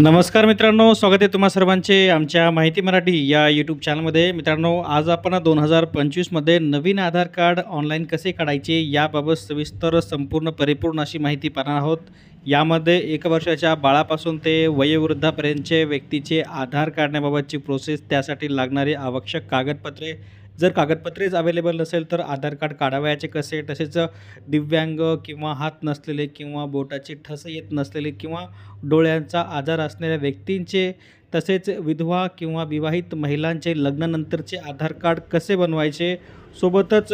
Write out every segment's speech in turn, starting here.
नमस्कार मित्रांनो स्वागत आहे तुम्हा सर्वांचे आमच्या माहिती मराठी या यूट्यूब चॅनलमध्ये मित्रांनो आज आपण दोन हजार पंचवीसमध्ये नवीन आधार कार्ड ऑनलाईन कसे काढायचे याबाबत सविस्तर संपूर्ण परिपूर्ण अशी माहिती पाहणार आहोत. यामध्ये एक वर्षाच्या बाळापासून ते वयोवृद्धापर्यंतचे व्यक्तीचे आधार काढण्याबाबतची प्रोसेस त्यासाठी लागणारी आवश्यक कागदपत्रे जर कागदपत्रेच अवेलेबल नसेल तर आधार कार्ड काढावयाचे कसे तसेच दिव्यांग किंवा हात नसलेले किंवा बोटाची ठस येत नसलेले किंवा डोळ्यांचा आजार असणाऱ्या व्यक्तींचे तसेच विधवा किंवा विवाहित महिलांचे लग्नानंतरचे आधार कार्ड कसे बनवायचे? सोबतच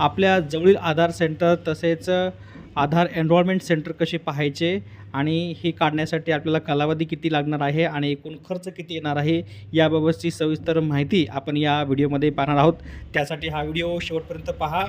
आपल्या जवळील आधार सेंटर तसेच आधार एनरोलमेंट सेंटर कसे पाहायचे? आणि हे काढण्यासाठी आपल्याला कालावधी किती लागणार आहे आणि एकूण खर्च किती येणार आहे याबाबतची सविस्तर माहिती आपण या व्हिडिओमध्ये पाहणार आहोत. त्यासाठी हा व्हिडिओ शेवटपर्यंत पहा.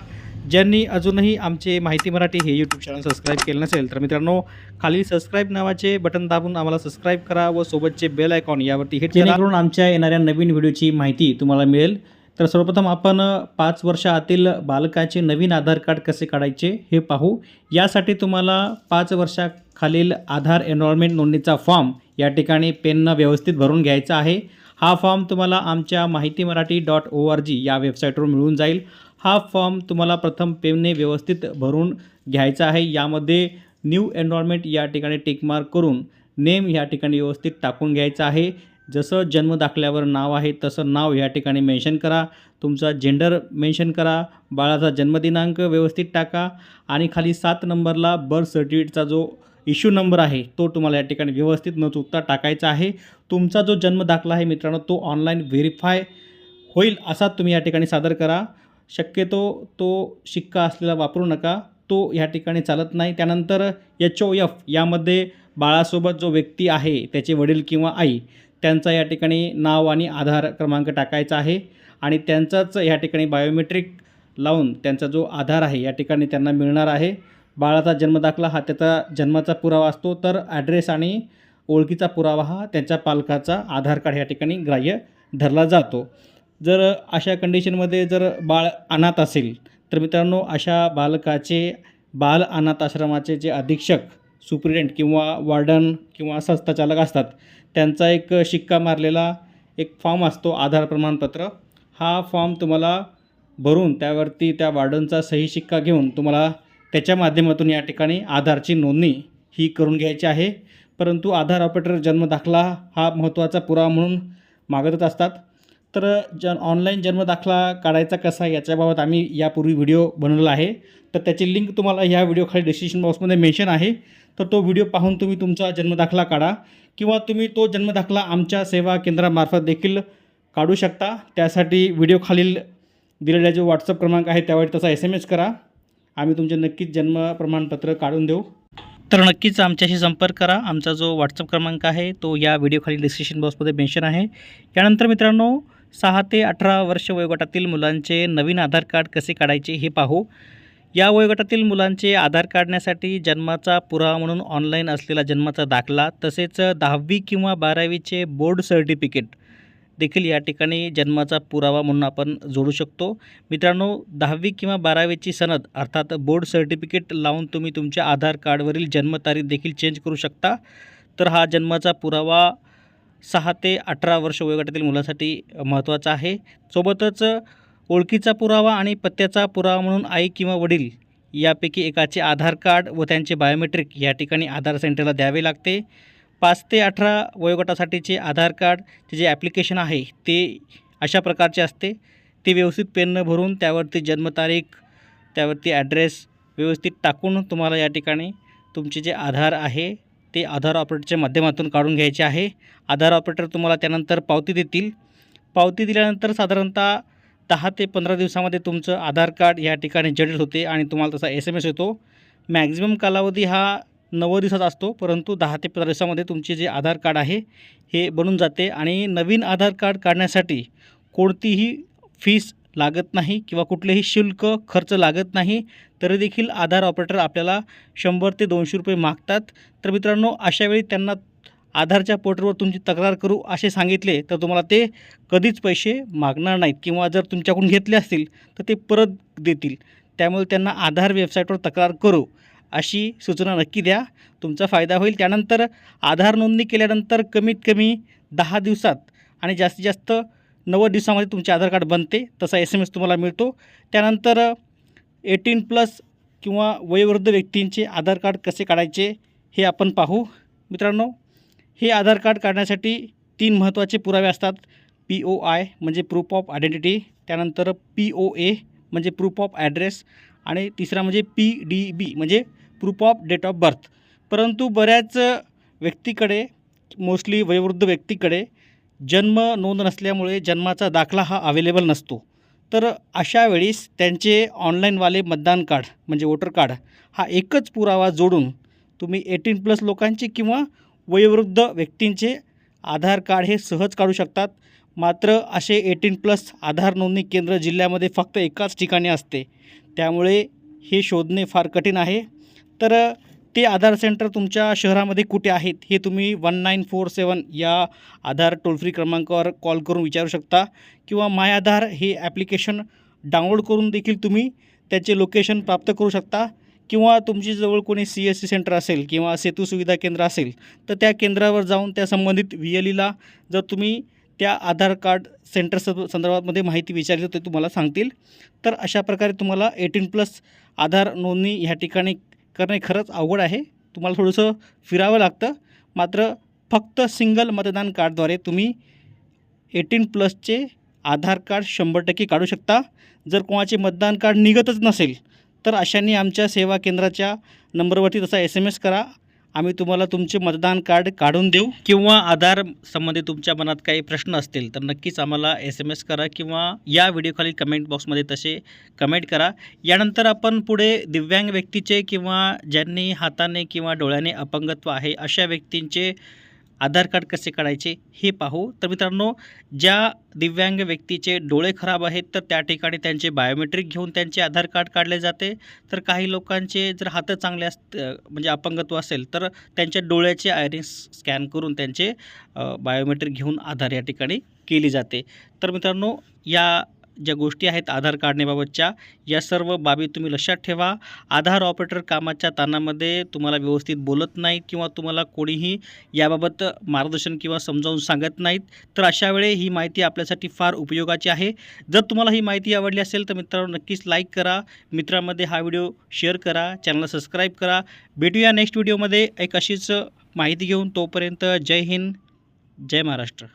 ज्यांनी अजूनही आमचे माहिती मराठी हे यूट्यूब चॅनल सबस्क्राईब केलं नसेल तर मित्रांनो खाली सबस्क्राईब नावाचे बटन दाबून आम्हाला सबस्क्राईब करा व सोबतचे बेल आयकॉन यावरती हिट जेणेकरून आमच्या येणाऱ्या नवीन व्हिडिओची माहिती तुम्हाला मिळेल. तर सर्वप्रथम आपण पाच वर्षाआतील बालकाचे नवीन आधार कार्ड कसे काढायचे हे पाहू. यासाठी तुम्हाला पाच वर्षाखालील आधार एनरोलमेंट नोंदणीचा फॉर्म या ठिकाणी पेननं व्यवस्थित भरून घ्यायचा आहे. हा फॉर्म तुम्हाला आमच्या Mahiti Marathi dot O R G या वेबसाईटवर मिळून जाईल. हा फॉर्म तुम्हाला प्रथम पेनने व्यवस्थित भरून घ्यायचा आहे. यामध्ये न्यू एनरोलमेंट या ठिकाणी टिकमार्क करून नेम या ठिकाणी व्यवस्थित टाकून घ्यायचा आहे. जसं जन्म दाखल्यावर नाव आहे तसं नाव या ठिकाणी मेन्शन करा. तुमचा जेंडर मेन्शन करा. बाळाचा जन्मदिनांक व्यवस्थित टाका. आणि खाली सात नंबरला बर्थ सर्टिफिकेटचा जो इश्यू नंबर आहे तो तुम्हाला या ठिकाणी व्यवस्थित न चुकता टाकायचा आहे. तुमचा जो जन्म दाखला आहे मित्रांनो तो ऑनलाईन व्हेरीफाय होईल असा तुम्ही या ठिकाणी सादर करा. शक्यतो तो शिक्का असलेला वापरू नका. तो ह्या ठिकाणी चालत नाही. त्यानंतर एच ओ एफ यामध्ये बाळासोबत जो व्यक्ती आहे त्याचे वडील किंवा आई त्यांचा या ठिकाणी नाव आणि आधार क्रमांक टाकायचा आहे. आणि त्यांचाच या ठिकाणी बायोमेट्रिक लावून त्यांचा जो आधार आहे या ठिकाणी त्यांना मिळणार आहे. बाळाचा जन्मदाखला हा त्याचा जन्माचा पुरावा असतो. तर ॲड्रेस आणि ओळखीचा पुरावा हा त्यांच्या पालकाचा आधार कार्ड या ठिकाणी ग्राह्य धरला जातो. जर अशा कंडिशनमध्ये जर बाळ अनाथ असेल तर मित्रांनो अशा बालकाचे बाल अनाथ आश्रमाचे जे अधीक्षक सुप्रिटेंट किंवा वार्डन किंवा संस्थाचालक असतात त्यांचा एक शिक्का मारलेला एक फॉर्म असतो आधार प्रमाणपत्र. हा फॉर्म तुम्हाला भरून त्यावरती त्या वार्डनचा सही शिक्का घेऊन तुम्हाला त्याच्या माध्यमातून या ठिकाणी आधारची नोंदणी ही करून घ्यायची आहे. परंतु आधार ऑपरेटर जन्मदाखला हा महत्त्वाचा पुरावा म्हणून मागतच असतात. तर ज ऑनलाईन जन्मदाखला काढायचा कसा याच्याबाबत आम्ही यापूर्वी व्हिडिओ बनवला आहे. तर त्याची लिंक तुम्हाला ह्या व्हिडिओखाली डिस्क्रिप्शन बॉक्समध्ये मेन्शन आहे. तर तो व्हिडिओ पाहून तुम्ही तुमचा जन्मदाखला काढा किंवा तुम्ही तो जन्मदाखला आमच्या सेवा केंद्रामार्फत देखील काढू शकता. त्यासाठी व्हिडिओ खालील दिलेला जो व्हॉट्सअप क्रमांक आहे त्यावर तसा एस एम एस करा. आम्ही तुमचे नक्कीच जन्म प्रमाणपत्र काढून देऊ. तर नक्कीच आमच्याशी संपर्क करा. आमचा जो व्हॉट्सअप क्रमांक आहे तो या व्हिडिओखाली डिस्क्रिप्शन बॉक्समध्ये मेन्शन आहे. यानंतर मित्रांनो सहा ते अठरा वर्ष वयोगटातील मुलांचे नवीन आधार कार्ड कसे काढायचे हे पाहू. या वयोगटातील मुलांचे आधार काढण्यासाठी जन्माचा पुरावा म्हणून ऑनलाईन असलेला जन्माचा दाखला तसेच दहावी किंवा बारावीचे बोर्ड सर्टिफिकेट देखील या ठिकाणी जन्माचा पुरावा म्हणून आपण जोडू शकतो. मित्रांनो दहावी किंवा बारावीची सनद अर्थात बोर्ड सर्टिफिकेट लावून तुम्ही तुमच्या आधार कार्डवरील जन्मतारीख देखील चेंज करू शकता. तर हा जन्माचा पुरावा सहा ते अठरा वर्ष वयोगटातील मुलांसाठी महत्त्वाचा आहे. सोबतच ओळखीचा पुरावा आणि पत्त्याचा पुरावा म्हणून आई किंवा वडील यापैकी एकाचे आधार कार्ड व त्यांचे बायोमेट्रिक या ठिकाणी आधार सेंटरला द्यावे लागते. पाच ते अठरा वयोगटासाठीचे आधार कार्डचे जे ॲप्लिकेशन आहे ते अशा प्रकारचे असते. ते व्यवस्थित पेननं भरून त्यावरती जन्मतारीख त्यावरती ॲड्रेस व्यवस्थित टाकून तुम्हाला या ठिकाणी तुमचे जे आधार आहे ते आधार ऑपरेटरच्या माध्यमातून काढून घ्यायचे आहे. आधार ऑपरेटर तुम्हाला त्यानंतर पावती देतील. पावती दिल्यानंतर साधारणतः दहा ते पंधरा दिवसामध्ये तुमचं आधार कार्ड या ठिकाणी जनरेट होते आणि तुम्हाला तसा एस एम एस येतो. मॅक्झिमम कालावधी हा नव्वद दिवसाचा असतो परंतु दहा ते पंधरा दिवसामध्ये तुमचे जे आधार कार्ड आहे हे बनून जाते. आणि नवीन आधार कार्ड काढण्यासाठी कोणतीही फीस लागत नाही किंवा कुठलेही शुल्क खर्च लागत नाही तरी देखील आधार ऑपरेटर आपल्याला शंभर ते दोनशे रुपये मागतात. तर मित्रांनो अशावेळी त्यांना आधारच्या पोर्टलवर तुमची तक्रार करू असे सांगितले तर तुम्हाला ते कधीच पैसे मागणार नाहीत किंवा जर तुमच्याकडून घेतले असतील तर ते परत देतील. त्यामुळे त्यांना आधार वेबसाईटवर तक्रार करू अशी सूचना नक्की द्या. तुमचा फायदा होईल. त्यानंतर आधार नोंदणी केल्यानंतर कमीत कमी दहा दिवसात आणि जास्तीत जास्त नव्वद दिवसामध्ये तुमचे आधार कार्ड बनते तसा एस एम एस तुम्हाला मिळतो. त्यानंतर एटीन प्लस किंवा वयोवृद्ध व्यक्तींचे आधार कार्ड कसे काढायचे हे आपण पाहू. मित्रांनो हे आधार कार्ड काढण्यासाठी तीन महत्त्वाचे पुरावे असतात. पी ओ आय म्हणजे प्रूफ ऑफ आयडेंटिटी त्यानंतर पी ओ ए म्हणजे प्रूफ ऑफ ॲड्रेस आणि तिसरा म्हणजे पी डी बी म्हणजे proof of date of birth परंतु बऱ्याच व्यक्तीकडे मोस्टली वयोवृद्ध व्यक्तीकडे जन्म नोंद नसल्यामुळे जन्माचा दाखला हा अवेलेबल नसतो. तर अशा वेळेस त्यांचे ऑनलाईनवाले मतदान कार्ड म्हणजे वोटर कार्ड हा एकच पुरावा जोडून तुम्ही एटीन प्लस लोकांचे किंवा वयोवृद्ध व्यक्तींचे आधार कार्ड हे सहज काढू शकतात. मात्र असे एटीन प्लस आधार नोंदणी केंद्र जिल्ह्यामध्ये फक्त एकाच ठिकाणी असते. त्यामुळे हे शोधणे फार कठीण आहे. तर ते आधार सेंटर तुमच्या शहरामध्ये कुठे आहेत हे तुम्ही वन नाईन फोर सेवन या आधार टोल फ्री क्रमांकावर कॉल करून विचारू शकता. किंवा माय आधार हे ॲप्लिकेशन डाउनलोड करून देखील तुम्ही त्याचे लोकेशन प्राप्त करू शकता. किंवा तुमची जवळ कोणी सी एस सी सेंटर असेल किंवा सेतू सुविधा केंद्र असेल तर त्या केंद्रावर जाऊन त्या संबंधित व्ही एल ईला जर तुम्ही त्या आधार कार्ड सेंटर संदर्भातमध्ये संदर्भामध्ये माहिती विचारली तर ते तुम्हाला सांगतील. तर अशा प्रकारे तुम्हाला एटीन प्लस आधार नोंदणी ह्या ठिकाणी करणे खरंच अवघड आहे. तुम्हाला थोडंसं फिरावं लागतं. मात्र फक्त सिंगल मतदान कार्डद्वारे तुम्ही एटीन प्लसचे आधार कार्ड शंभर टक्के काढू शकता. जर कोणाचे मतदान कार्ड निघतच नसेल तर अशांनी आमच्या सेवा केंद्राच्या नंबरवरती तसा एस एम एस करा. आम्ही तुम्हाला तुमचे मतदान कार्ड काढून देऊ. किंवा आधार संबंधी तुमच्या मनात काही प्रश्न असतील तर नक्कीच आम्हाला एस एम एस करा किंवा या व्हिडिओखाली कमेंट बॉक्समध्ये तसे कमेंट करा. यानंतर आपण पुढे दिव्यांग व्यक्तीचे किंवा ज्यांनी हाताने किंवा डोळ्याने अपंगत्व आहे अशा व्यक्तींचे आधार कार्ड कसे काढायचे हे पाहू. तर मित्रांनो ज्या दिव्यांग व्यक्तीचे डोळे खराब आहेत तर त्या ठिकाणी त्यांचे बायोमेट्रिक घेऊन त्यांचे आधार कार्ड काढले जाते. तर काही लोकांचे जर हातं चांगले अस म्हणजे अपंगत्व असेल तर त्यांच्या डोळ्याचे आयरिस स्कॅन करून त्यांचे बायोमेट्रिक घेऊन आधार या ठिकाणी केली जाते. तर मित्रांनो या ज्या गोष्टी आहेत आधार काढण्याबाबतच्या या सर्व बाबी तुम्ही लक्षात ठेवा. आधार ऑपरेटर कामाच्या ताणामध्ये तुम्हाला व्यवस्थित बोलत नाही किंवा तुम्हाला कोणीही याबाबत मार्गदर्शन किंवा समजावून सांगत नाहीत तर अशा वेळी ही माहिती आपल्यासाठी फार उपयोगाची आहे. जर तुम्हाला ही माहिती आवडली असेल तर मित्रांनो नक्कीच लाईक करा. मित्रांमध्ये हा व्हिडिओ शेअर करा. चॅनलला सबस्क्राईब करा. भेटूया नेक्स्ट व्हिडिओमध्ये. एक अशीच माहिती घेऊन तोपर्यंत जय हिंद. जय महाराष्ट्र.